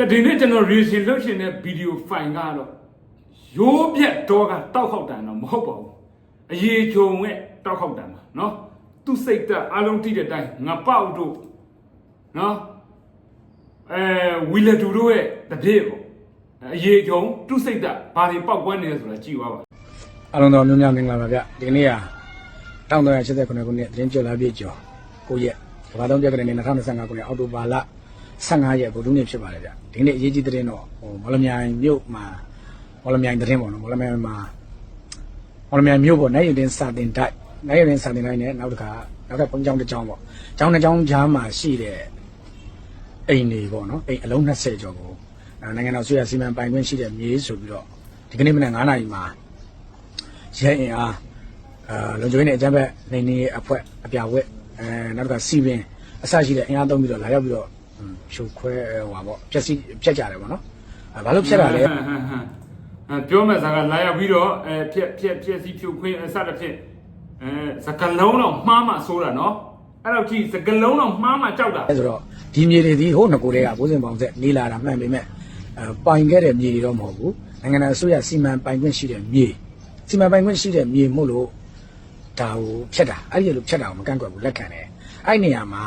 ကဒီနေ့ကျွန်တော် reaction လုပ်ရှင်တဲ့ video file ကတော့ရိုးပြက်တော့ကတောက်ခေါက်တန်တော့မဟုတ်ပါဘူးအရေးချုံရဲ့တောက်ခေါက်တန်ပါနော်သူ့စိတ်သက်အလုံးတိတဲ့အတိုင်းငပေါက်တို့နော်အဲဝီလက်တူတို့ရဲ့တပြည့်ပေါ့အရေးချုံသူ့စိတ်သက်ဘာတွေပောက်ကွဲနေလဲဆိုတာကြည့်ပါပါအလုံးတော်မျိုးများမင်္ဂလာပါဗျဒီနေ့က1989ခုနှစ်သတင်းကြွလာပြည့်ကျော်ကိုရဲ့ကမ္ဘာလုံးပြည့်ကနေ2025ခုနှစ်အောက်တိုဘာလ 15ရက်ဗုဒ္ဓနေ့ဖြစ်ပါတယ်ဗျဒီနေ့အရေးကြီးသတင်းတော့ဟိုမော်လမြိုင်မြို့မှာမော်လမြိုင်သတင်းပေါ့နော်မော်လမြိုင်မှာမော်လမြိုင်မြို့ပေါ့နိုင်ရင်တင်စာတင်တိုက်နိုင်ရင်စာတင်တိုက်နဲ့နောက်တစ်ခါနောက်ထပ်ပုံကြောင်းတစ်ကြောင်းပေါ့ကျောင်းတစ်ကြောင်းကြားမှာရှိတဲ့အိမ်တွေပေါ့နော်အိမ်အလုံး20ကျော်ကိုအဲနိုင်ငံတော်ဆွေရစီမံပိုင်ခွင့်ရှိတဲ့မြေဆိုပြီးတော့ဒီကနေ့မနက်9:00နာရီမှာရဲအင်အားအာလုံခြုံရေးနဲ့အကြမ်းဖက်နေနေအဖွဲ့အပြာဝက်အဲနောက်တစ်ခါစီပင်အစရှိတဲ့အင်အားသုံးပြီးတော့လာရောက်ပြီးတော့ ဟွန်းဖြိုခွဲဟိုပါပေါ့ဖြက်စီဖြက်ကြတယ်ပေါ့နော်အဲဘာလို့ဖြက်တာလဲဟမ်ဟမ်ဟမ်အဲပြောမဲ့စကားလာရောက်ပြီးတော့အဲဖြက်ဖြက်ဖြက်စီဖြုတ်ခွင်းအစတစ်ဖြက်အဲစကလုံးတော့မှားမှဆိုးတာနော်အဲ့တော့ကြည့်စကလုံးတော့မှားမှကြောက်တာအဲဆိုတော့ဒီမြေတွေဒီဟိုငကိုတွေကဘိုးစင်ပေါင်ဆက်နေလာတာမှန်ပေမဲ့အဲပိုင်ခဲ့တဲ့မြေတွေတော့မဟုတ်ဘူးနိုင်ငံတော်အစိုးရစီမံပိုင်ခွင့်ရှိတဲ့မြေစီမံပိုင်ခွင့်ရှိတဲ့မြေမို့လို့ဒါကိုဖြက်တာအဲ့ဒီလိုဖြက်တာကိုမကန့်ကွက်ဘူးလက်ခံတယ်အဲ့ဒီနေရာမှာ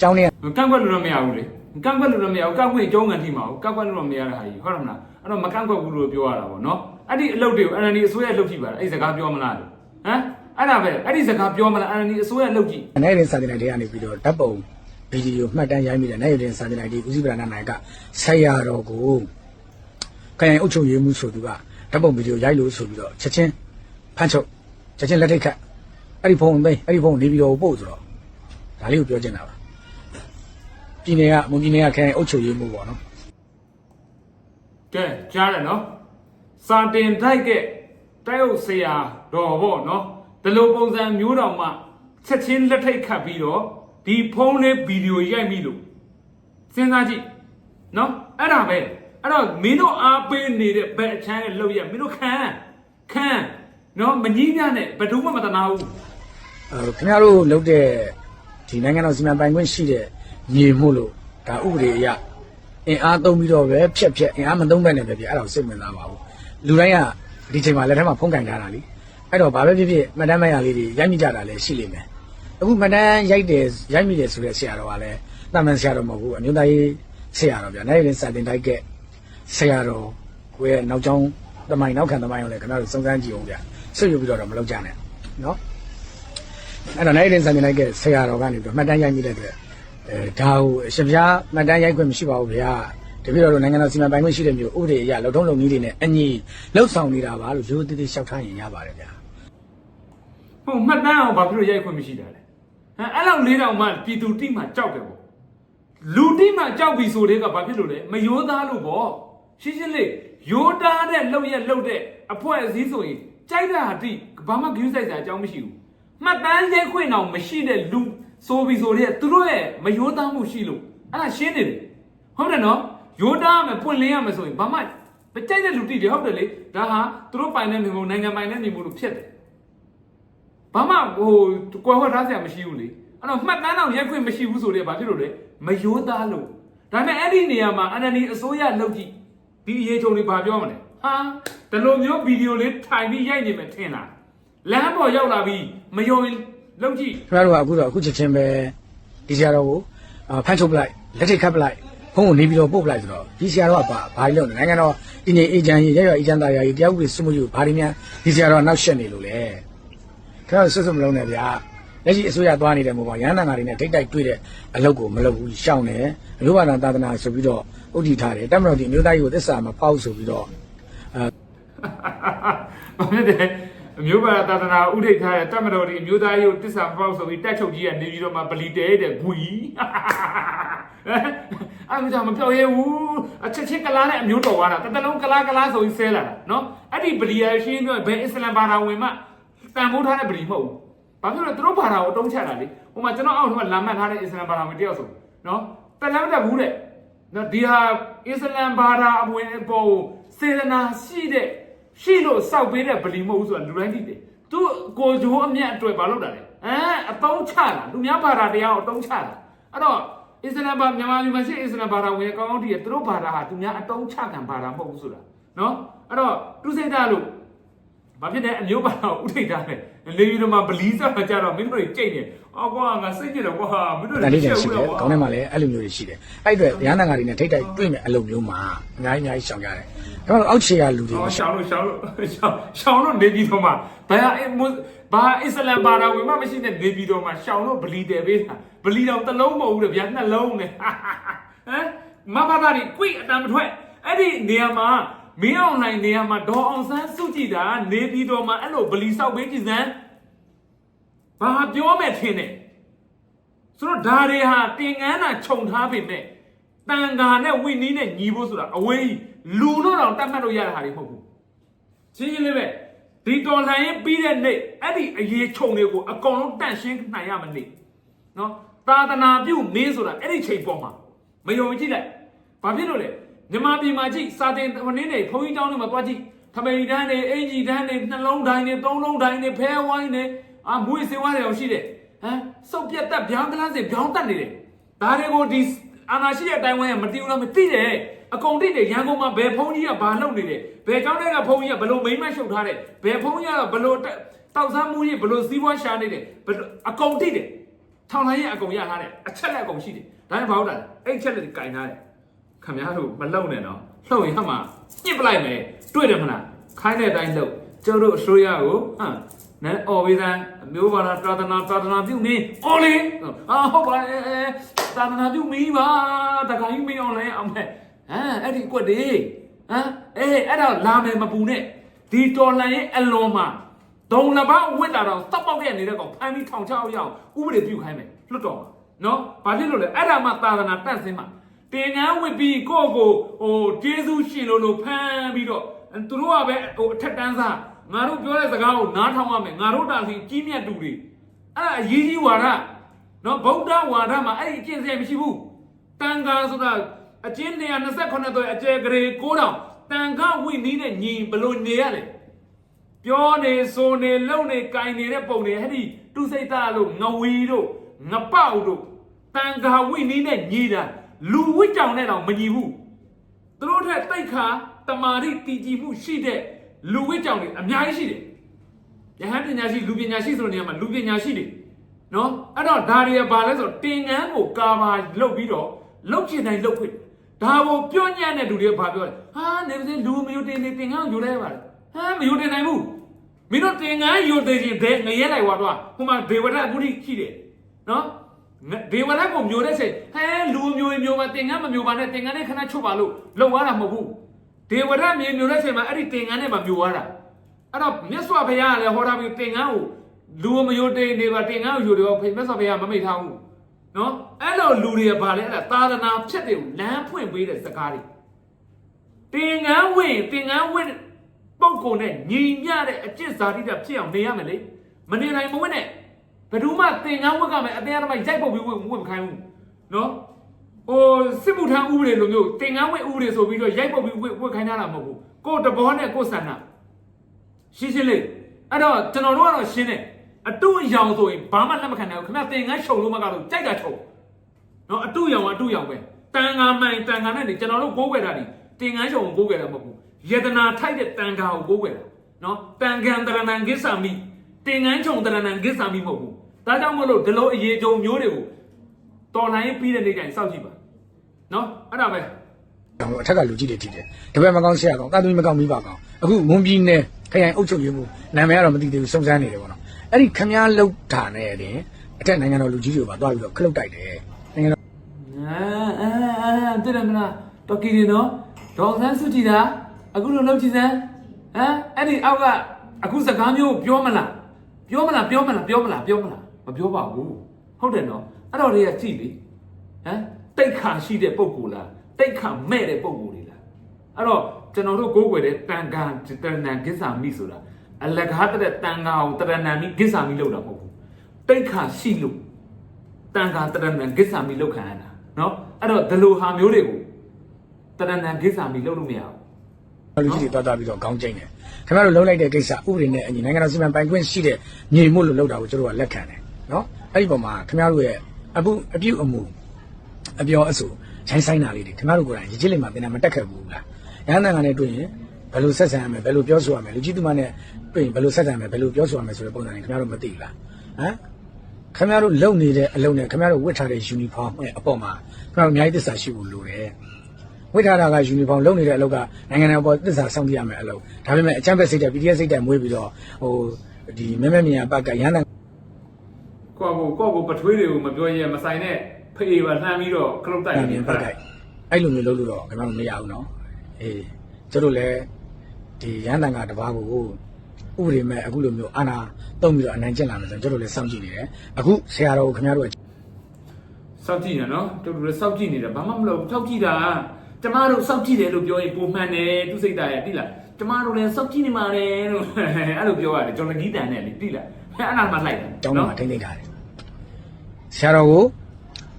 ကျောင်းထဲကန့်ကွက်လို့တော့မရဘူးလေကန့်ကွက်လို့တော့မရဘူးကန့်ကွက်အကျုံးကန်ထိမှာကိုကန့်ကွက်လို့တော့မရတဲ့ဟာကြီးဟုတ်တယ်မလားအဲ့တော့မကန့်ကွက်ဘူးလို့ပြောရတာပေါ့နော်အဲ့ဒီအလုပ်တွေကို NLD အစိုးရလုပ်ကြည့်ပါလားအဲ့ဒီစကားပြောမလားလို့ဟမ်အဲ့ဒါပဲအဲ့ဒီစကားပြောမလား NLD အစိုးရလုပ်ကြည့်နိုင်ရင်စာတင်လိုက်တဲ့ကနေပြီးတော့ဓာတ်ပုံဗီဒီယိုမှတ်တမ်းရိုက်မိတယ်နိုင်ရင်စာတင်လိုက်ဒီဦးစီးပဒနာနိုင်ကဆက်ရတော်ကိုခရိုင်အုပ်ချုပ်ရေးမှုဆိုသူကဓာတ်ပုံဗီဒီယိုရိုက်လို့ဆိုပြီးတော့ချက်ချင်းဖမ်းချုပ်ချက်ချင်းလက်ထိတ်ခတ်အဲ့ဒီဖုန်းသိမ်းအဲ့ဒီဖုန်းနေပြီးတော့ပို့ဆိုတော့ဒါလေးကိုပြောချင်တာပါ ပြည်နယ်ကမွန်ပြည်နယ်ကခရိုင်အုပ်ချုပ်ရေးမှုပေါ့နော်ကဲကြားတယ်နော်စာတင်ထိုက်ကတိုက်အုပ်ဆရာတော်ပေါ့နော်ဒီလိုပုံစံမျိုးတော်မှချက်ချင်းလက်ထိတ်ခတ်ပြီးတော့ဒီဖုန်းလေးဗီဒီယိုရိုက်မိလို့စဉ်းစားကြည့်နော်အဲ့ဒါပဲအဲ့တော့မင်းတို့အားပေးနေတဲ့ဘက်အချမ်းရဲ့လောက်ရမင်းတို့ခံခံနော်မကြီးပြနဲ့ဘယ်သူမှမတနာဘူးအဲခင်ဗျားတို့လုပ်တဲ့ဒီနိုင်ငံတော်စီမံပိုင်ခွင့်ရှိတဲ့ မြေမှုလို့ဒါဥပဒေအရအင်အားသုံးပြီးတော့ပဲဖြက်ဖြက်အင်အားမသုံးဘဲနဲ့ပဲပြအဲ့ဒါကိုစိတ်ဝင်စားပါဘူးလူတိုင်းကဒီချိန်မှာလက်ထက်မှာဖုန်းကင်ထားတာလीအဲ့တော့ဘာပဲဖြစ်ဖြစ်မှတ်တမ်းမရလေးတွေရိုက်မိကြတာလည်းရှိလိမ့်မယ်အခုမှတ်တမ်းရိုက်တယ်ရိုက်မိတယ်ဆိုတဲ့ဆရာတော်ကလည်းတာမန်ဆရာတော်မဟုတ်ဘူးအမျိုးသားရေးဆရာတော်ဗျာနိုင်ရင်စာတင်တိုက်ကဆရာတော်ကိုရဲ့နောက်ကျောင်းတမိုင်နောက်ခံတမိုင်ကိုလည်းခင်ဗျားတို့စုံစမ်းကြည့်အောင်ဗျဆွတ်ယူပြီးတော့တော့မလုပ်ကြနဲ့နော်အဲ့တော့နိုင်ရင်စံနေလိုက်ကဆရာတော်ကနေပြီးတော့မှတ်တမ်းရိုက်မိတဲ့အတွက် အဲဒါကိုအရှင်ဘုရားမှတ်တမ်းရိုက်ခွင့်မရှိပါဘူးဗျာတပည့်တော်တို့နိုင်ငံတော်စီမံပိုင်ခွင့်ရှိတဲ့မျိုးဥပဒေအရလုံထုံးလုံနည်းတွေနဲ့အညီလှုပ်ဆောင်နေတာပါလို့ရိုးသေးသေးလျှောက်ထားရင်ရပါတယ်ဗျာဟုတ်မှတ်တမ်းအောင်ဘာဖြစ်လို့ရိုက်ခွင့်မရှိတာလဲဟမ်အဲ့လောက်လေးတောင်မှပြည်သူတိမှကြောက်တယ်ပေါ့လူတိမှကြောက်ပြီဆိုတဲ့ကဘာဖြစ်လို့လဲမယိုးသားလို့ပေါ့ရှင်းရှင်းလေးယိုးသားတဲ့လှုပ်ရက်လှုပ်တဲ့အဖွဲအစည်းဆိုရင်ကြိုက်တာအတိဘာမှဂရုစိုက်စရာအကြောင်းမရှိဘူးမှတ်တမ်းရိုက်ခွင့်တော့မရှိတဲ့လူ ဆိုပြီဆိုတဲ့သူတို့ရဲ့မယိုးသားမှုရှိလို့အဲ့ဒါရှင်းနေတယ်ဟုတ်တယ်နော်ယိုးသားမယ်ပွင့်လင်းရမယ်ဆိုရင်ဘာမှမကြိုက်တဲ့လူတိတယ်ဟုတ်တယ်လေဒါဟာသူတို့ပိုင်တဲ့မြေမို့နိုင်ငံပိုင်တဲ့မြေမို့လို့ဖြစ်တယ်ဘာမှဟိုကွယ်ဟောထားစရာမရှိဘူးလေအဲ့တော့မှတ်တမ်းတော့ရက်ခွင့်မရှိဘူးဆိုတော့ဘာဖြစ်လို့လဲမယိုးသားလို့ဒါပေမဲ့အဲ့ဒီနေရာမှာအန်အနီအစိုးရလုပ်ကြည့်ဒီအရေးချုံတွေဘာပြောမလဲဟာဒီလိုမျိုးဗီဒီယိုလေးထိုင်ပြီးရိုက်နေမယ်ထင်လားလမ်းပေါ်ရောက်လာပြီးမယုံရင် လုပ်ကြည့်ခင်ဗျားတို့ကအခုတော့အခုချက်ချင်းပဲဒီဆရာတော်ကိုအာဖမ်းချုပ်ပလိုက်လက်ထိတ်ခတ်ပလိုက်ဖုန်းကိုနေပြီးတော့ပို့ပလိုက်ဆိုတော့ဒီဆရာတော်ကဘာဘာလို့လဲနိုင်ငံတော်အင်းကြီးအေဂျန်ကြီးရရအေဂျန်သားရကြီးတရားဥပဒေစိုးမိုးရေးကိုဘာတွေများဒီဆရာတော်ကနောက်ရှက်နေလို့လဲခင်ဗျားတို့ဆွတ်ဆွတ်မလုံးနဲ့ဗျာလက်ရှိအစိုးရသွားနေတဲ့မို့ပါရဟန္တာငါတွေနဲ့ထိတ်တိုက်တွေ့တဲ့အလုပ်ကိုမလုပ်ဘူးရှောင်းတယ်အမျိုးဘာသာသာသနာဆိုပြီးတော့ဥတည်ထားတယ်တမတော်ဒီအမျိုးသားကြီးကိုသစ္စာမဖောက်ဆိုပြီးတော့ဘာဖြစ်တယ် အမျိုးဘာသာသနာဥဒိတ်ထားတဲ့တမတော်ဒီအမျိုးသားရေးကိုတစ္ဆာမပေါက်ဆိုပြီးတက်ချုပ်ကြီးကနေပြီးတော့မှပလီတဲတဲ့ဂွီအဲ့ဒါကြောင့်မပြောက်ရဲဘူးအချက်ချင်းကလားနဲ့အမျိုးတော်သွားတာတစ်တလုံးကလားကလားဆိုပြီးဆဲလာတာနော်အဲ့ဒီပလီယာရှင်းပြောဘယ်အစ္စလမ်ဘာသာဝင်မှတန်ဖိုးထားတဲ့ပလီမဟုတ်ဘူးဘာဖြစ်လို့လဲသူတို့ဘာသာကိုအတုံးချတာလေဟိုမှာကျွန်တော်အောက်ထမှာလာမှတ်ထားတဲ့အစ္စလမ်ဘာသာဝင်တယောက်ဆိုနော်တလမ်းတက်ဘူးတဲ့နော်ဒီဟာအစ္စလမ်ဘာသာအဝင်အပေါ်စေတနာရှိတဲ့ ရှိလို့စောက်ပေးတဲ့ပလီမဟုတ်ဘူးဆိုတာလူတိုင်းသိတယ်သူကိုဂျိုးအမျက်အတွေ့ဘာလုပ်တာလဲအဲအတုံးချတာလူများဘာသာတရားကိုအတုံးချတာအဲ့တော့အစ္စလာမ်ဘာမြန်မာပြည်မှာရှိအစ္စလာမ်ဘာသာဝင်ကောင်းကောင်းတည်းသူတို့ဘာသာဟာသူများအတုံးချခံဘာသာမဟုတ်ဘူးဆိုတာနော်အဲ့တော့သူစိတ်ဓာတ်လို့ ဘာဖြစ်လဲအမျိုးဘာသာကိုဥထိတ်ထားတယ်လေပြီးတော့မှဗလီဆက်မှာကြတော့မင်းတို့ကြိတ်နေအော်ကွာငါစိတ်ကြည့်တော့ကွာမင်းတို့တန်လေးတန်ရှိဦးတယ်ကွာခေါင်းထဲမှာလည်းအဲ့လိုမျိုးတွေရှိတယ်အဲ့အတွက်တရားနာငါတွေနဲ့ထိတ်တိုက်တွေ့မယ်အလုပ်မျိုးမှာအများကြီးအများကြီးရှောင်ကြတယ်ဒါပေမဲ့အောက်ခြေကလူတွေဟောမရှောင်ရှောင်းလို့ရှောင်းလို့ရှောင်းရှောင်းလို့နေပြီးတော့မှဘာအမဘာအစ္စလာမ်ဘာသာဝင်မှမရှိတဲ့နေပြီးတော့မှရှောင်းလို့ဗလီတယ်ပေးတာဗလီတော့တစ်လုံးမဟုတ်ဘူးတဲ့ဗျာနှလုံးနဲ့ဟမ်မဘာသာတွေကွိအတံမထွက်အဲ့ဒီနေရာမှာ မင်းအောင်နိုင်နေရာမှာဒေါ်အောင်ဆန်းစုကြည်တာနေပြီးတော့မှအဲ့လိုဗလီဆောက်ပေးကြည်စမ်းဘာပြောမဲ့ထင်တယ်ဆိုတော့ဒါတွေဟာတင်ငန်းတာခြုံထားပေမဲ့တန်ဃာနဲ့ဝိနည်းနဲ့ညီဖို့ဆိုတာအဝေးကြီးလူတို့တော့တတ်မှတ်လို့ရတဲ့ဟာတွေမဟုတ်ဘူးရှင်းရှင်းလေးပဲဒီတော်လှန်ရေးပြီးတဲ့နေ့အဲ့ဒီအရေးခြုံတွေကိုအကုန်လုံးတန့်ရှင်းနိုင်ရမနေ့နော်သာသနာပြုမင်းဆိုတာအဲ့ဒီချိန်ပေါ်မှာမယုံကြည်လိုက်ဘာဖြစ်လို့လဲ မြန်မာပြည်မှာကြည့်စာတင်ဝင်းနေဘုန်းကြီးကျောင်းတွေမှာတွားကြည့်ထမိန်တန်းတွေအင်ကြီးတန်းတွေနှလုံးတိုင်းတွေသုံးလုံးတိုင်းတွေဖဲဝိုင်းတွေအာမွေးစေဝါတွေရောရှိတယ်ဟမ်စုပ်ပြတ်တက်ဗျောင်းကလားစေဗျောင်းတက်နေတယ်ဒါတွေကိုဒီအာနာရှိတဲ့အတိုင်းဝိုင်းကမသိဘူးလားမသိတယ်အကုန်သိတယ်ရန်ကုန်မှာဘယ်ဘုန်းကြီးကဘာလုပ်နေတယ်ဘယ်ကျောင်းတွေကဘုန်းကြီးကဘယ်လိုမိမ့်မရှုပ်ထားတယ်ဘယ်ဘုန်းကြီးကဘယ်လိုတက်တောက်စားမှုကြီးဘယ်လိုစီးပွားရှာနေတယ်ဘယ်လိုအကုန်သိတယ်ထောင်လိုင်းရဲ့အကုန်ရထားတယ်အချက်လက်အကုန်ရှိတယ်ဒါနဲ့ဘာဟုတ်တာလဲအဲ့အချက်လက်ကင်ထားတယ် ခမရတို့မလုံနဲ့နော်လှုပ်ရင်ဟမှညှစ်ပလိုက်မယ်တွေ့တယ်မလားခိုင်းတဲ့အတိုင်းလှုပ်ကျုပ်တို့အစိုးရကိုဟမ်နဲအော်ဝေးစမ်းအမျိုးဘာသာသာသနာသာသနာပြုနေအော်လေအာဟုတ်ပါရဲ့သာသနာပြုမီးပါတခါကြီးမင်းအောင်လဲအောင်မဲ့ဟမ်အဲ့ဒီအကွက်တွေဟမ်အေးအဲ့တော့လာမယ်မပူနဲ့ဒီတော်လန်ရဲ့အလွန်မှာဒုံလပဝစ်လာတော့တပ်ပေါက်တဲ့နေတဲ့ကောင်ဖမ်းပြီးထောင်ချအောင်ရအောင်ဥပဒေပြုခိုင်းမယ်လွတ်တော်မှာနော်ဘာဖြစ်လို့လဲအဲ့ဒါမှသာသနာတန့်စင်းမှာ တင်ငန်းဝစ်ပြီးကိုယ့်ကိုဟိုကျေးဇူးရှင်လို့လို့ဖမ်းပြီးတော့သူတို့ကပဲဟိုအထက်တန်းစားငါတို့ပြောတဲ့စကားကိုနားထောင်ရမယ်ငါတို့တာစီကြီးမြတ်တူတွေအဲ့ဒါအရေးကြီးဝါဒနော်ဗုဒ္ဓဝါဒမှာအဲ့ဒီအကျင့်စရာမရှိဘူးတန်ခါဆိုတာအကျင့်128တော့အကျယ်ဂရေ9000တန်ခါဝိနည်းနဲ့ညီဘလို့နေရလဲပြောနေဆိုနေလုံနေကင်နေတဲ့ပုံတွေအဲ့ဒီသူစိတ်သားလို့ငဝီတို့ငပေါက်တို့တန်ခါဝိနည်းနဲ့ညီတာ လူဝိကြောင်နဲ့တော့မညီဘူးသူတို့ထက်တိတ်ခါတမာတိတည်ကြည်မှုရှိတဲ့လူဝိကြောင်တွေအများကြီးရှိတယ်ယဟန်ပညာရှိလူပညာရှိဆိုတဲ့နေရာမှာလူပညာရှိတွေနော်အဲ့တော့ဒါတွေကဘာလဲဆိုတော့တင်ငန်းကိုကာဘာလုပ်ပြီးတော့လုပ်ချင်တိုင်းလုပ်ခွင့်ဒါကိုပြောညံ့တဲ့လူတွေကဘာပြောလဲဟာနေပါစေလူမယုတ်တင်နေတင်ငန်းကိုယူလိုက်ရပါလားဟာမယုတ်တင်နိုင်ဘူးမင်းတို့တင်ငန်းယူသေးခြင်းဘယ်ငရဲလိုက်ွာတော့ဟိုမှာဒေဝရအခုထိရှိတယ်နော် ဒေဝရတ်ကိုမျိုးတဲ့ချိန်ဟဲလူမျိုးမျိုးပါတင်ငန်းမမျိုးပါနဲ့တင်ငန်းနဲ့ခဏချုပ်ပါလို့လုံသွားတာမဟုတ်ဘူးဒေဝရတ်မြေမျိုးတဲ့ချိန်မှာအဲ့ဒီတင်ငန်းနဲ့မမျိုးသွားတာအဲ့တော့မြတ်စွာဘုရားကလည်းဟောထားပြီးတင်ငန်းကိုလူမျိုးတင်နေပါတင်ငန်းကိုယူတယ်ဖေမြတ်စွာဘုရားမမိတ်ထားဘူးနော်အဲ့လိုလူတွေကဗာလဲအဲ့ဒါသာသနာဖြစ်တယ်ကိုလမ်းဖွင့်ပေးတဲ့စကားတွေတင်ငန်းဝင်တင်ငန်းဝင်ပုံကုန်နဲ့ညီမျှတဲ့အကျင့်ဇာတိတာဖြစ်အောင်နေရမယ်လေမနေနိုင်မဝင်နဲ့ ဘယ်သူမှသင်္ကန်းဝတ်ကမယ်အတင်းအဓမ္မရိုက်ပုတ်ပြီးဝတ်ဝတ်မခိုင်းဘူးနော်ဟိုစစ်မှုထမ်းဥပဒေလိုမျိုးသင်္ကန်းဝတ်ဥပဒေဆိုပြီးတော့ရိုက်ပုတ်ပြီးဝတ်ဝတ်ခိုင်းတာမဟုတ်ဘူးကိုယ်တဘောနဲ့ကိုယ်ဆန္ဒရှင်းရှင်းလေးအဲ့တော့ကျွန်တော်တို့ကတော့ရှင်းတယ်အတုအယောင်ဆိုရင်ဘာမှလက်မခံနိုင်ဘူးခင်ဗျသင်္ကန်းခြုံလို့မကတော့ကြိုက်တာခြုံနော်အတုအယောင်ကအတုအယောင်ပဲတန်ဃာမိုင်တန်ဃာနဲ့နေကျွန်တော်တို့ကိုးကွယ်တာဒီသင်္ကန်းခြုံကိုကိုးကွယ်တာမဟုတ်ဘူးယတနာထိုက်တဲ့တန်ဃာကိုကိုးကွယ်တာနော်တန်ဃံတရဏံကိစ္ဆာမိသင်္ကန်းခြုံတရဏံကိစ္ဆာမိမဟုတ်ဘူး ဒါကြောင့်မလို့ဒီလိုအရေးကြုံမျိုးတွေကိုတော်လိုင်းပြီးတဲ့နေ့တိုင်းစောင့်ကြည့်ပါနော်အဲ့ဒါပဲဟိုအထက်ကလူကြီးတွေထိတယ်တပည့်မကောင်းဆရာကောင်းတာသမီမကောင်းမိပါကောင်းအခုမွန်ပြည်နယ်ခရိုင်အုပ်ချုပ်ရေးမှုနာမည်ကတော့မသိသေးဘူးစုံစမ်းနေတယ်ပေါ့နော်အဲ့ဒီခမားလောက်တာနဲ့တင်အထက်နိုင်ငံတော်လူကြီးတွေပါသွားပြီးတော့ခလုတ်တိုက်တယ်နိုင်ငံတော်အာအာအာတရမလားတော်ကီနေနော်ဒေါ်ဆန်းစုကြည်တာအခုလိုလောက်ကြည့်စမ်းဟမ်အဲ့ဒီအောက်ကအခုစကားမျိုးပြောမလားပြောမလားပြောမလားပြောမလားပြောမလား မပြောပါဘူးဟုတ်တယ်နော်အဲ့တော့တွေကကြည့်လေဟမ်တိတ်ခါရှိတဲ့ပုံကူလားတိတ်ခါမဲ့တဲ့ပုံကူတွေလားအဲ့တော့ကျွန်တော်တို့ကိုးကွယ်တဲ့တန်ခါတရဏံကိစ္ဆာမိဆိုတာအလကားတဲ့တန်ခါအောင်တရဏံမိကိစ္ဆာမိလောက်တာမဟုတ်ဘူးတိတ်ခါရှိလို့တန်ခါတရဏံကိစ္ဆာမိလောက်ခံရတာနော်အဲ့တော့ဒီလိုဟာမျိုးတွေကိုတရဏံကိစ္ဆာမိလောက်လို့မရဘူးလူကြီးတွေတော်တာပြီးတော့ခေါင်းကျိန်တယ်ခင်ဗျားတို့လှုပ်လိုက်တဲ့ကိစ္စဥပဒေနဲ့အညီနိုင်ငံတော်စီမံပိုင်ခွင့်ရှိတဲ့ညီမှုလို့လှုပ်တာကိုတို့ကလက်ခံတယ် နော်အဲ့ဒီပုံမှာခင်ဗျားတို့ရဲ့အပုအပြုတ်အမှုအပြောအဆိုရိုင်းဆိုင်တာလေးတွေခင်ဗျားတို့ကိုယ်တိုင်ရည်ချစ်လိမ့်မှာတင်တာမတက်ခဲ့ဘူးလားရဟန်းတန်ကနဲ့တွေ့ရင်ဘယ်လိုဆက်ဆံရမလဲဘယ်လိုပြောဆိုရမလဲလူကြီးသူမနဲ့တွေ့ရင်ဘယ်လိုဆက်ဆံရမလဲဘယ်လိုပြောဆိုရမလဲဆိုတဲ့ပုံစံတွေခင်ဗျားတို့မသိဘူးလားဟမ်ခင်ဗျားတို့လုံနေတဲ့အလုပ်နဲ့ခင်ဗျားတို့ဝတ်ထားတဲ့ယူနီဖောင်းအပေါ်မှာခင်ဗျားတို့အများကြီးသစ္စာရှိဖို့လိုတယ်ဝတ်ထားတာကယူနီဖောင်းလုံနေတဲ့အလုပ်ကနိုင်ငံတော်ပေါ်သစ္စာစောင့်ကြည့်ရမယ်အလုပ်ဒါပေမဲ့အချမ်းဘက်စိတ်တဲ့ PDF စိတ်တဲ့မွေးပြီးတော့ဟိုဒီမဲမဲမြန်ဘက်ကရဟန်းတန် ကိုယ့်ကိုကိုယ့်ကိုပထွေးတွေကိုမပြောရဲမဆိုင်နဲ့ဖေးပါလှမ်းပြီးတော့ခလုတ်တိုက်နေတယ်အဲ့လိုမျိုးလုပ်လို့တော့ကျွန်တော်မရဘူးနော်အေးကျတို့လည်းဒီရန်တန်ကတပားကိုဥပဒေမဲ့အခုလိုမျိုးအာနာတုံးပြီးတော့အနိုင်ကျင့်လာမယ်ဆိုတော့ကျတို့လည်းစောင့်ကြည့်နေတယ်အခုဆရာတော်ခင်ဗျားတို့ကစောင့်ကြည့်နေနော်တို့တို့လည်းစောင့်ကြည့်နေတယ်ဘာမှမလုပ်ထောက်ကြည့်တာကျမတို့စောင့်ကြည့်တယ်လို့ပြောရင်ပုံမှန်တယ်သူစိတ်သားရဲ့တိလားကျမတို့လည်းစောင့်ကြည့်နေပါတယ်လို့အဲ့လိုပြောရတယ်ကျွန်တော်ဂီတန်နဲ့လေတိလား အဲ့အနာမှလိုက်တယ်ကျောင်းမှာထိမ့်သိမ့်ထားတယ်ဆရာတော်ကို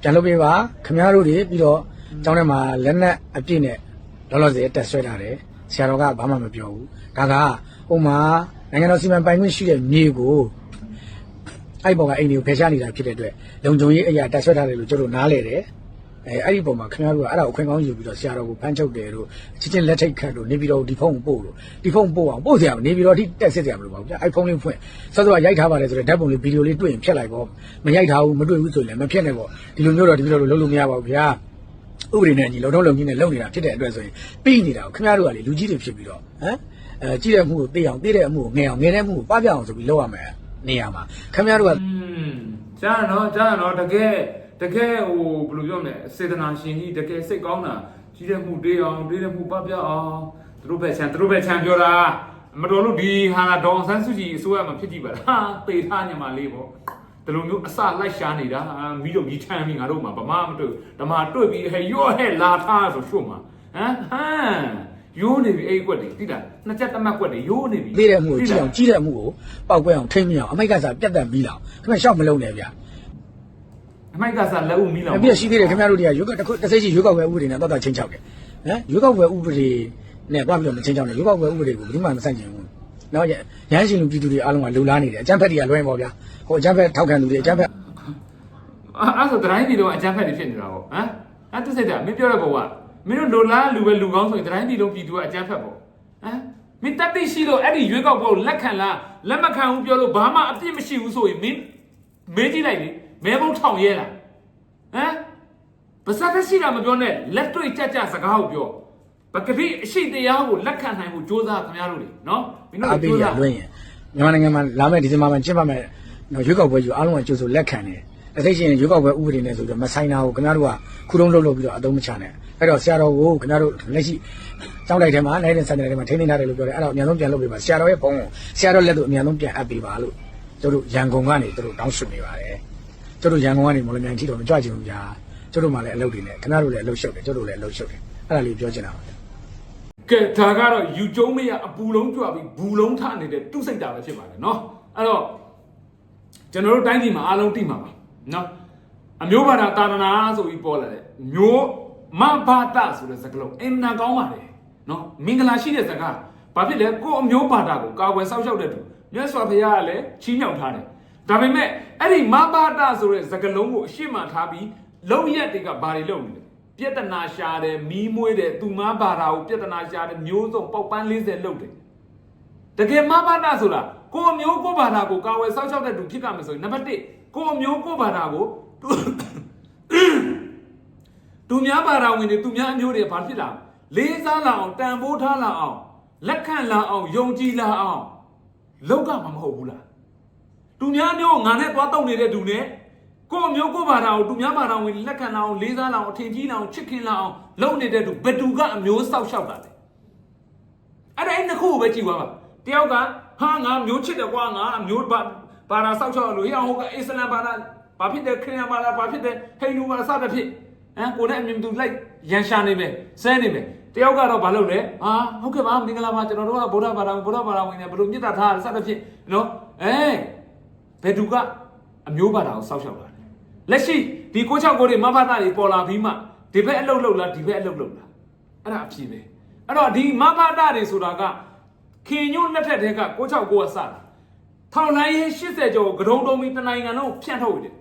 ပြန်လုပ်ပေးပါခင်ဗျားတို့တွေပြီးတော့ကျောင်းထဲမှာလက်နက်အပြည့်နဲ့လောလောဆယ်တက်ဆွဲထားတယ်ဆရာတော်ကဘာမှမပြောဘူးဒါကဟိုမှာနိုင်ငံတော်စီမံပိုင်ခွင့်ရှိတဲ့မြေကိုအဲ့ပေါ်ကအိမ်တွေကိုဖယ်ရှားနေတာဖြစ်တဲ့အတွက်လုံခြုံရေးအရာတက်ဆွဲထားတယ်လို့ကျွန်တော်တို့နားလဲတယ် အဲအဲ့ဒီပုံမှာခင်ဗျားတို့ကအဲ့ဒါကိုခွင့်ကောင်းယူပြီးတော့ဆရာတော်ကိုဖမ်းချုပ်တယ်လို့ချင်းချင်းလက်ထိတ်ခတ်လို့နေပြီးတော့ဒီဖုန်းကိုပို့လို့ဒီဖုန်းပို့အောင်ပို့စရာမနေပြီးတော့ဒီတက်စစ်စရာမလိုပါဘူးဗျအဲ့ဖုန်းလေးဖွင့်စောစောကရိုက်ထားပါတယ်ဆိုတော့ဓာတ်ပုံလေးဗီဒီယိုလေးတွေ့ရင်ဖြတ်လိုက်ပေါ့မရိုက်ထားဘူးမတွေ့ဘူးဆိုရင်လည်းမဖြတ်နဲ့ပေါ့ဒီလိုမျိုးတော့ဒီလိုလိုလုပ်လို့မရပါဘူးဗျာဥပဒေနဲ့ညီလုံတော့လုံကြီးနဲ့လုံနေတာဖြစ်တဲ့အတွက်ဆိုရင်ပြီးနေတာကိုခင်ဗျားတို့ကလေလူကြီးတွေဖြစ်ပြီးတော့ဟမ်အဲကြည့်တဲ့အမှုကိုသိအောင်သိတဲ့အမှုကိုငယ်အောင်ငယ်တဲ့အမှုကိုပပအောင်ဆိုပြီးလုပ်ရမယ်နေရာမှာခင်ဗျားတို့ကอืมကြားရနော်ကြားရနော်တကယ် တကယ်ဟိုဘယ်လိုပြောမလဲစေတနာရှင်ကြီးတကယ်စိတ်ကောင်းတာကြီးတဲ့မှုတေးအောင်တေးတဲ့မှုပပြအောင်သူတို့ပဲချန်သူတို့ပဲချန်ပြောတာမတော်လို့ဒီဟာဒေါန်ဆန်းစုကြည်အစိုးရမှာဖြစ်ကြည့်ပါလားဟာပေထားညမှာလေးပေါ့ဒီလိုမျိုးအစလိုက်ရှားနေတာမိတို့မိထမ်းပြီးငါတို့မှာဗမာမတွေ့ဓမ္မတွေ့ပြီးဟဲ့ရော့ဟဲ့လာထားဆိုရှု့မှာဟမ်ဟမ်ရိုးနေပြီအဲ့ကွက်တွေတိတာနှစ်ချက်တမတ်ကွက်တွေရိုးနေပြီသေးတဲ့မှုကိုကြည့်အောင်ကြီးတဲ့မှုကိုပောက်ကွဲအောင်ထိမ့်မရအောင်အမိုက်ကစားပြတ်တက်ပြီးလောက်ခင်ဗျရှောက်မလုံးနဲ့ဗျာ အမိုက်ကစားလက်ဦးမီးလောင်အပြည့်ရှိသေးတယ်ခင်ဗျတို့တွေကရွေးကောက်တစ်ခုတစ်စိတ်ရှိရွေးကောက်ဝယ်ဥပဒေနဲ့တော့တော့ချင်းချောက်တယ်ဟမ်ရွေးကောက်ဝယ်ဥပဒေနဲ့တွားပြီးတော့မချင်းချောက်နဲ့ရွေးကောက်ဝယ်ဥပဒေကိုဘယ်သူမှမဆန့်ကျင်ဘူးနော်ရဟန်းရှင်လူပြည်သူတွေအားလုံးကလူလားနေတယ်အကြမ်းဖက်တွေကလွှဲပေါ့ဗျာဟိုအကြမ်းဖက်ထောက်ခံသူတွေအကြမ်းဖက်အဲ့အဲ့ဆိုတိုင်းပြည်လုံးအကြမ်းဖက်တွေဖြစ်နေတာပေါ့ဟမ်အဲ့သူစိတ်ကမင်းပြောတဲ့ဘုံကမင်းတို့လိုလားလူပဲလူကောင်းဆိုရင်တိုင်းပြည်လုံးပြည်သူကအကြမ်းဖက်ပေါ့ဟမ်မင်းတတိရှိလို့အဲ့ဒီရွေးကောက်ပွဲကိုလက်ခံလားလက်မခံဘူးပြောလို့ဘာမှအပြစ်မရှိဘူးဆိုရင်မင်းမေးကြည့်လိုက်လေ မဲဘုံထောင်ရဲလားဟမ်ပါစကရှိတာမပြောနဲ့လက်တွေ့ကြကြစကားကိုပြောပကတိအရှိတရားကိုလက်ခံနိုင်ဖို့ကြိုးစားခင်ဗျားတို့တွေနော်မင်းတို့အတွေပေးကြိုးရစားလွှင့်ရင်မြန်မာနိုင်ငံမှာလာမယ့်ဒီဇင်ဘာမှာကျင်းပမယ်နော်ရွေးကောက်ပွဲကြီးအားလုံးကကြိုးဆိုလက်ခံတယ်အသိချင်းရွေးကောက်ပွဲဥပဒေနဲ့ဆိုတော့မဆိုင်တာကိုခင်ဗျားတို့ကခုတုံးလုပ်လုပ်ပြီးတော့အသုံးမချနဲ့အဲ့တော့ဆရာတော်ကိုခင်ဗျားတို့လက်ရှိကျောင်းလိုက်ထဲမှာလိုက်တဲ့စံတယ်ထဲမှာထိန်းသိမ်းထားတယ်လို့ပြောတယ်အဲ့တော့အများဆုံးပြန်လုပ်ပေးပါဆရာတော်ရဲ့ဘုံကိုဆရာတော်လက်တို့အများဆုံးပြန်အပ်ပေးပါလို့တို့တို့ရန်ကုန်ကနေတို့တောင်းဆိုနေပါတယ် တို့တို့ရန်ကုန်ကနေမော်လမြိုင်ထိတော့မကြွချင်ဘူးဗျာတို့တို့မှလည်းအလုပ်တွေနဲ့ခင်ဗျားတို့လည်းအလုပ်ရှုပ်တယ်တို့တို့လည်းအလုပ်ရှုပ်တယ်အဲ့ဒါလေးပြောချင်တာပါ ကဲဒါကတော့ယူကျုံးမရအပူလုံးကြွပြီးဘူးလုံးထနေတဲ့သူ့စိတ်တာပဲဖြစ်ပါတယ်เนาะအဲ့တော့ကျွန်တော်တို့တိုင်းပြည်မှာအားလုံးသိမှာပါเนาะအမျိုးဘာသာတာသနာဆိုပြီးပေါ်လာတယ်မျိုးမဘာတာဆိုတဲ့စကားလုံးအင်နာကောင်းပါတယ်เนาะမင်္ဂလာရှိတဲ့စကားဘာဖြစ်လဲကိုယ့်အမျိုးဘာသာကိုကာကွယ်စောင့်ရှောက်တဲ့သူမြတ်စွာဘုရားကလည်းချီးမြှောက်ထားတယ် ဒါပေမဲ့အဲ့ဒီမဘာတာဆိုတဲ့စကားလုံးကိုအရှိမထားပြီးလုံရက်တွေကဘာတွေလုပ်နေလဲပြဿနာရှာတယ်မီးမွေးတယ်သူမဘာသာကိုပြဿနာရှာတယ်မျိုးစုံပေါက်ပန်း40လုပ်တယ်တကယ်မဘာသာဆိုတာကိုယ်အမျိုးကိုယ်ဘာသာကိုကာဝယ်စောင့်ရှောက်တဲ့သူဖြစ်ကမယ်ဆိုရင်နံပါတ်1ကိုယ်အမျိုးကိုယ်ဘာသာကိုသူသူများဘာသာဝင်တွေသူများအမျိုးတွေဘာဖြစ်လာလေးစားလာအောင်တန်ဖိုးထားလာအောင်လက်ခံလာအောင်ယုံကြည်လာအောင်လောက်ကမှမဟုတ်ဘူးလား သူများမျိုးငါနဲ့သွားတောက်နေတဲ့သူနဲ့ကိုယ့်အမျိုးကိုယ့်ဘာသာကိုသူများဘာသာဝင်လက်ခံလာအောင်လေးစားလာအောင်အထင်ကြီးလာအောင်ချစ်ခင်လာအောင်လုပ်နေတဲ့သူဘယ်သူကအမျိုးဆောက်ရှောက်တာလဲအဲ့ဒါအဲ့နှစ်ခုကိုပဲကြည့်သွားပါတယောက်ကဟာငါမျိုးချစ်တယ်ကွာငါအမျိုးဘာဘာသာဆောက်ရှောက်လို့ဟိအောင်ဟိုကအစ္စလမ်ဘာသာဘာဖြစ်တယ်ခရစ်ယာန်ဘာသာဘာဖြစ်တယ်ဟိန္ဒူဘာသာစသဖြင့်ဟမ်ကိုနဲ့အမြင်သူလိုက်ရန်ရှာနေမယ်စဲနေမယ်တယောက်ကတော့ဘာလုပ်လဲဟာဟုတ်ကဲ့ပါမင်္ဂလာပါကျွန်တော်တို့ကဗုဒ္ဓဘာသာဗုဒ္ဓဘာသာဝင်နေဘယ်လိုမြတ်တာထားစသဖြင့်နော်အဲ ဘယ်သူကအမျိုးဘာသာကိုစောက်ရှောက်လာတယ်လက်ရှိဒီကိုချောက်ကိုတွေမဖတ်တာတွေပေါ်လာပြီးမှဒီဘက်အလုတ်လုတ်လားဒီဘက်အလုတ်လုတ်လားအဲ့ဒါအဖြစ်ပဲအဲ့တော့ဒီမဖတ်တာတွေဆိုတာကခင်ညွန့်လက်ထက်တည်းကကိုချောက်ကိုကစတာထောင်လိုင်းရေး80ကျော်ကဒုံတုံးပြီးတနိုင်ငံလုံးဖြန့်ထုတ်ရတယ်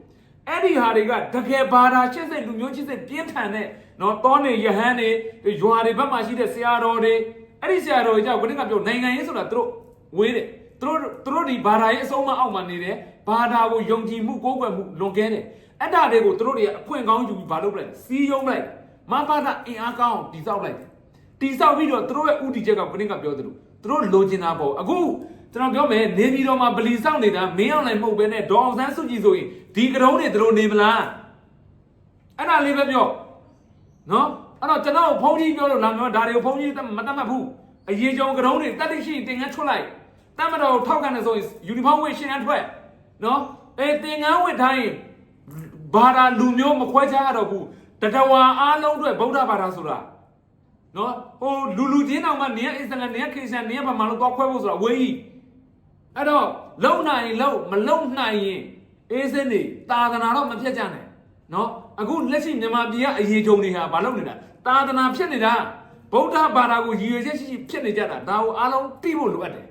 အဲ့ဒီဟာတွေကတကယ်ဘာသာရှင်းစိတ်လူမျိုးချင်းစိတ်ပြင်းထန်တဲ့နော်တောနေယဟန်တွေရွာတွေဘက်မှာရှိတဲ့ဆရာတော်တွေအဲ့ဒီဆရာတော်တွေကြောင့်ခဏကပြောနိုင်ငံရေးဆိုတာသူတို့ဝေးတယ်သူတို့သူတို့ဒီဘာသာရေးအစုံမအောက်မှာနေတယ် ဘာသာကိုယုံကြည်မှုကိုးကွယ်မှုလွန်ကဲတယ်အဲ့ဒါတွေကိုသူတို့တွေကအခွင့်ကောင်းယူပြီးဘာလုပ်ပလိုက်စီးယုံလိုက်မဘာသာအင်အားကောင်းအောင်တည်ဆောက်လိုက်တယ်တိဆောက်ပြီးတော့သူတို့ရဲ့ဥတီချက်ကခဏကပြောသလိုသူတို့လိုချင်တာပေါ့အခုကျွန်တော်ပြောမယ်နေပြည်တော်မှာဗလီဆောက်နေတာမင်းအောင်လည်းမဟုတ်ပဲနဲ့ဒေါအောင်ဆန်းစုကြည်ဆိုရင်ဒီကရုံးတွေသူတို့နေမလားအဲ့ဒါလေးပဲပြောနော်အဲ့တော့ကျွန်တော်ဖုန်းကြီးပြောလို့လာမျိုးဒါတွေကိုဖုန်းကြီးမတတ်မှတ်ဘူးအရေးကြောင်ကရုံးတွေတက်တိရှိတင်ငန်းထွက်လိုက်တတ်မတော်ထောက်ခံနေဆိုရင်ယူနီဖောင်းဝတ်ရှင်းရန်ထွက် နော်အဲတင်ငန်းဝတ်တိုင်းဘာသာလူမျိုးမခွဲခြားရတော့ဘူးတတဝါအားလုံးအတွက်ဗုဒ္ဓဘာသာဆိုတာနော်ဟိုလူလူချင်းတောင်မှနေရအစ္စလာမ်နေရခရစ်ယာန်နေရဗမာလို့တော့ခွဲဖို့ဆိုတာဝေးကြီးအဲ့တော့လုံနိုင်လုံမလုံနိုင်ရင်အေးစင်းနေတာသနာတော့မဖြစ်ကြနဲ့နော်အခုလက်ရှိမြန်မာပြည်ကအရေးကြုံတွေဟာဘာလုပ်နေတာတာသနာဖြစ်နေတာဗုဒ္ဓဘာသာကိုရည်ရွယ်ချက်ရှိရှိဖြစ်နေကြတာဒါကိုအားလုံးသိဖို့လိုအပ်တယ်